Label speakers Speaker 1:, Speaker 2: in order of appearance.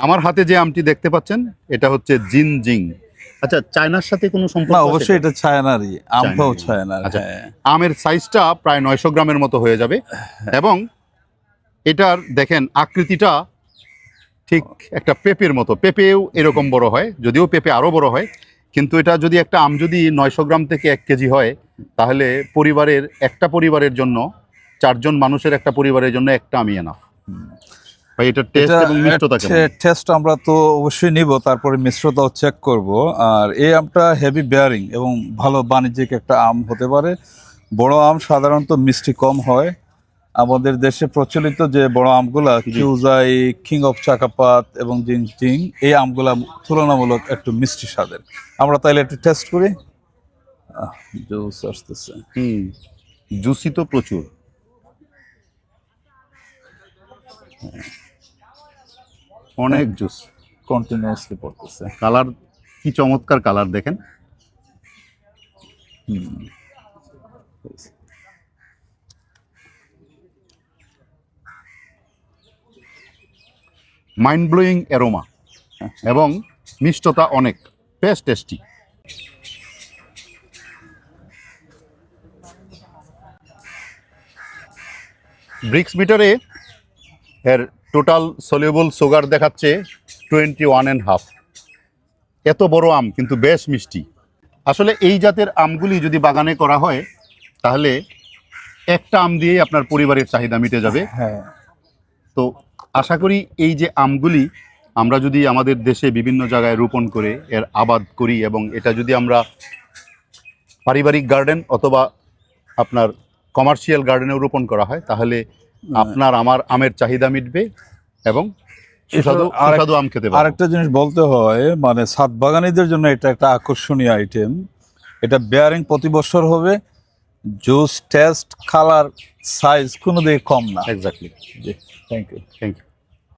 Speaker 1: আমার হাতে যে আমটি দেখতে পাচ্ছেন এটা হচ্ছে জিন জিনজিং আচ্ছা চায়নার সাথে কোনো সম্পর্ক
Speaker 2: না অবশ্যই
Speaker 1: এটা?
Speaker 2: ছায়ানারই আমটাও
Speaker 1: চায়নারই।
Speaker 2: ছায়ানার
Speaker 1: আচ্ছা।
Speaker 2: হ্যাঁ
Speaker 1: আমের সাইজটা প্রায় নয়শো গ্রামের মতো হয়ে যাবে এবং এটার দেখেন আকৃতিটা ঠিক একটা পেঁপের মতো পেঁপেও এরকম বড় হয় যদিও পেঁপে আরও বড় হয় কিন্তু এটা যদি একটা আম যদি নয়শো গ্রাম থেকে এক কেজি হয় তাহলে পরিবারের একটা পরিবারের জন্য চারজন মানুষের একটা পরিবারের জন্য একটা আমি এনাফ ভাই এটার টেস্ট এবং মিষ্টতা কেমন?
Speaker 2: টেস্ট আমরা তো অবশ্যই নিব তারপরে মিশ্রতাও চেক করব। আর এই আমটা হেভি বেয়ারিং এবং ভালো বাণিজ্যিক একটা আম হতে পারে। বড় আম সাধারণত মিষ্টি কম হয়। আমাদের দেশে প্রচলিত যে বড় আমগুলা কিউজাই কিং অফ চাকাপাত এবং জিং জিং এই আমগুলা তুলনামূলক একটু মিষ্টি স্বাদের। আমরা তাইলে একটু টেস্ট করি। জুস আসতেছে।
Speaker 1: হুম জুসি তো প্রচুর। অনেক জুস
Speaker 2: কন্টিনিউয়াসলি পড়তেছে।
Speaker 1: কালার কি চমৎকার কালার দেখেন। মাইন্ড ব্লোয়িং অ্যারোমা এবং মিষ্টতা অনেক বেশ টেস্টি ব্রিক্স মিটারে এর টোটাল সলিউবল সুগার দেখাচ্ছে টোয়েন্টি ওয়ান অ্যান্ড হাফ এত বড় আম কিন্তু বেশ মিষ্টি। আসলে এই জাতের আমগুলি যদি বাগানে করা হয় তাহলে একটা আম দিয়েই আপনার পরিবারের চাহিদা মিটে যাবে।
Speaker 2: হ্যাঁ।
Speaker 1: তো আশা করি এই যে আমগুলি আমরা যদি আমাদের দেশে বিভিন্ন জায়গায় রোপণ করে এর আবাদ করি এবং এটা যদি আমরা পারিবারিক গার্ডেন অথবা আপনার কমার্শিয়াল গার্ডেনেও রোপণ করা হয় তাহলে আপনার আমার আমের চাহিদা মিটবে এবং সুস্বাদু
Speaker 2: এটা আরেক-
Speaker 1: সুস্বাদু আম খেতে
Speaker 2: আরেকটা জিনিস বলতে হয় মানে ছাদ বাগানীদের জন্য এটা একটা আকর্ষণীয় আইটেম এটা বেয়ারিং প্রতি বছর হবে জুস টেস্ট কালার সাইজ কোনো দিকে কম না।
Speaker 1: Exactly
Speaker 2: ji thank you
Speaker 1: thank you